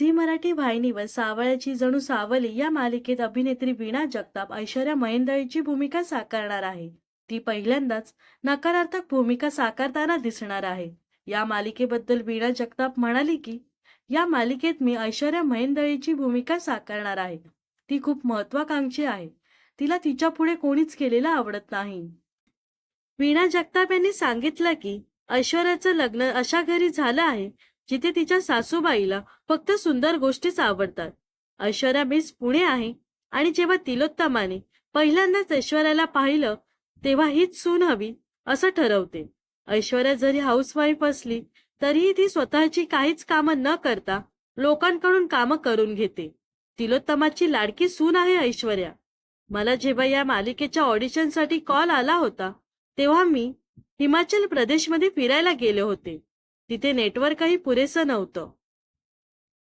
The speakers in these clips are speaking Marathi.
झी मराठी वाहिनीवर सावळ्याची जणू सावली या मालिकेत अभिनेत्री वीणा जगताप ऐश्वर्या महेंदळीची भूमिका साकारणार आहे. ती पहिल्यांदाच नकारात्मक भूमिका साकारताना दिसणार आहे. या मालिकेबद्दल वीणा जगताप म्हणाली की या मालिकेत मी ऐश्वर्या महेंदळीची भूमिका साकारणार आहे. ती खूप महत्वाकांक्षी आहे. तिला तिच्या पुढे कोणीच केलेलं आवडत नाही. वीणा जगताप यांनी सांगितलं की ऐश्वर्याचं लग्न अशा घरी झालं आहे जिथे तिच्या सासूबाईला फक्त सुंदर गोष्टीच आवडतात. ऐश्वर्या मिस पुणे आहे आणि जेव्हा तिलोत्तमाने पहिल्यांदाच ऐश्वर्याला पाहिलं तेव्हा हीच सून हवी असं ठरवते. ऐश्वर्या जरी हाऊसवाईफ असली तरीही ती स्वतःची काहीच कामं न करता लोकांकडून कामं करून घेते. तिलोत्तमाची लाडकी सून आहे ऐश्वर्या. मला जेव्हा या मालिकेच्या ऑडिशनसाठी कॉल आला होता तेव्हा मी हिमाचल प्रदेशमध्ये फिरायला गेले होते. तिथे नेटवर्कही पुरेसं नव्हतं.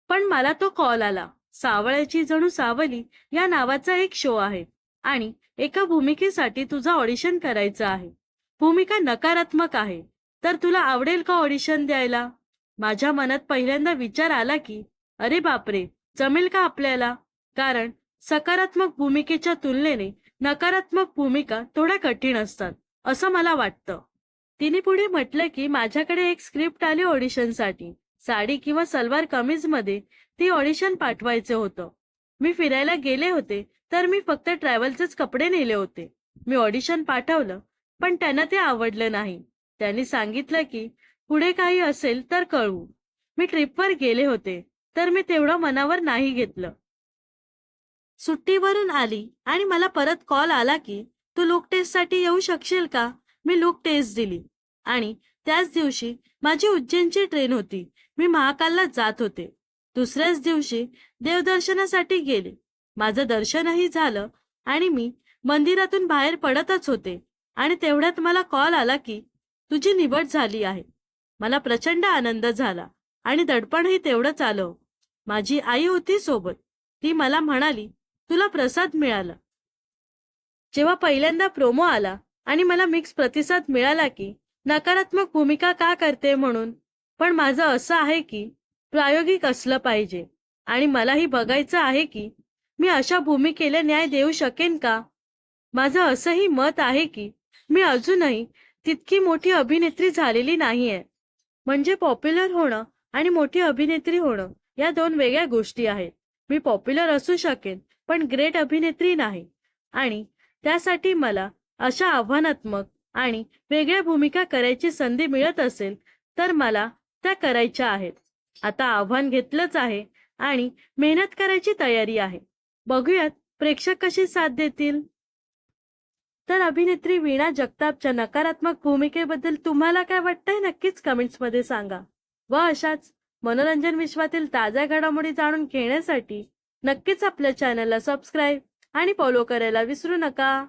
पण मला तो कॉल आला. सावळ्याची जणू सावली या नावाचा एक शो आहे आणि एका भूमिकेसाठी तुझं ऑडिशन करायचं आहे. भूमिका नकारात्मक आहे. तर तुला आवडेल का ऑडिशन द्यायला? माझ्या मनात पहिल्यांदा विचार आला की अरे बापरे जमेल का आपल्याला? कारण सकारात्मक भूमिकेच्या तुलनेने नकारात्मक भूमिका थोड्या कठीण असतात असं मला वाटतं. तिने पुढे म्हटलं की माझ्याकडे एक स्क्रिप्ट आली ऑडिशनसाठी. साडी किंवा सलवार कमीजमध्ये ती ऑडिशन पाठवायचं होतं. मी फिरायला गेले होते तर मी फक्त ट्रॅव्हलचेच कपडे नेले होते. मी ऑडिशन पाठवलं पण त्यांना ते आवडलं नाही. त्यांनी सांगितलं की पुढे काही असेल तर कळवू. मी ट्रिपवर गेले होते तर मी तेवढं मनावर नाही घेतलं. सुट्टीवरून आली आणि मला परत कॉल आला की तू लुक टेस्टसाठी येऊ शकशील का? मी लुक टेस्ट दिली. आणि त्याच दिवशी माझी उज्जैनची ट्रेन होती. मी महाकालला जात होते. दुसऱ्याच दिवशी देवदर्शनासाठी गेले. माझं दर्शनही झालं आणि मी मंदिरातून बाहेर पडतच होते. आणि तेवढ्यात मला कॉल आला की तुझी निवड झाली आहे. मला प्रचंड आनंद झाला आणि दडपणही तेवढंच आलं हो. माझी आई होती सोबत. ती मला म्हणाली तुला प्रसाद मिळाला. जेव्हा पहिल्यांदा प्रोमो आला आणि मला मिक्स प्रतिसाद मिळाला की नकारात्मक भूमिका का करते म्हणून. पण माझं असं आहे की प्रायोगिक असलं पाहिजे. आणि मलाही बघायचं आहे की मी अशा भूमिकेला न्याय देऊ शकेन का? माझं असंही मत आहे की मी अजूनही तितकी मोठी अभिनेत्री झालेली नाहीये. म्हणजे पॉप्युलर होणं आणि मोठी अभिनेत्री होणं या दोन वेगळ्या गोष्टी आहेत. मी पॉप्युलर असू शकेन पण ग्रेट अभिनेत्री नाही. आणि त्यासाठी मला अशा आव्हानात्मक आणि वेगळ्या भूमिका करायची संधी मिळत असेल तर मला त्या करायच्या आहेत. आता आव्हान घेतलंच आहे आणि मेहनत करायची तयारी आहे. बघूयात प्रेक्षक कशी साथ देतील. तर अभिनेत्री वीणा जगतापच्या नकारात्मक भूमिकेबद्दल तुम्हाला काय वाटतंय नक्कीच कमेंट्समध्ये सांगा. व अशाच मनोरंजन विश्वातील ताज्या घडामोडी जाणून घेण्यासाठी नक्कीच आपल्या चॅनलला सबस्क्राईब आणि फॉलो करायला विसरू नका.